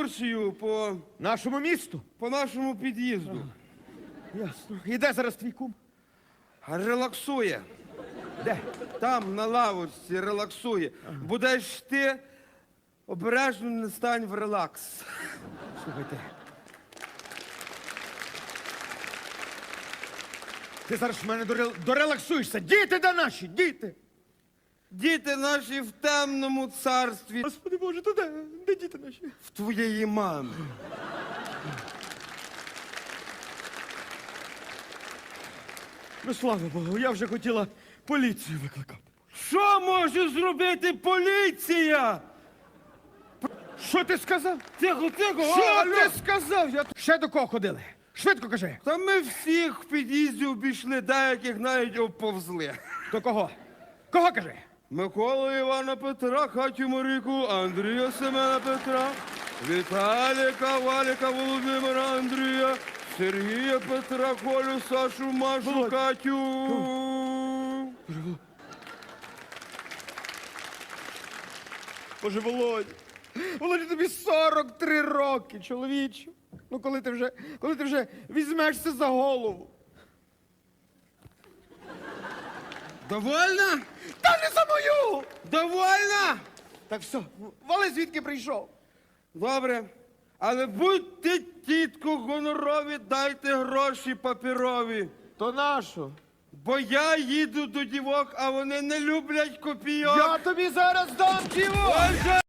екскурсію по, Нашому місту. по нашому під'їзду. Ясно. І де зараз твій кум? Релаксує. Де? Там, на лавочці, релаксує. Будеш ти обережно не стань в релакс. Слухайте. Ти зараз в мене дорел- дорелаксуєшся. Діти де наші, діти. Діти наші в темному царстві Господи Боже, то де? Де діти наші? в твоєї мами. Ну, слава Богу, я вже хотіла поліцію викликати. Що може зробити поліція? Що ти сказав? Тихо, тихо, Що ти сказав? Я... Ще до кого ходили? Швидко кажи. Та ми всіх в під'їзді обійшли, деяких навіть обповзли. До кого? Кого кажи? Миколу Івана Петра, Катю Маріку, Андрія Семена Петра, Віталіка, Валіка Володимира Андрія, Сергія Петра, Колю, Сашу, Машу, Володь. Катю. Боже, Володь. Володя, тобі 43 роки, чоловіче. Ну, коли ти вже, коли ти вже візьмешся за голову. Довольна? Та не за мою! Довольна? Так все, вали звідки прийшов. Добре. Але будьте, тітку, гонорові, дайте гроші папірові. То нащо? Бо я їду до дівок, а вони не люблять копійок. Я тобі зараз дам дівок!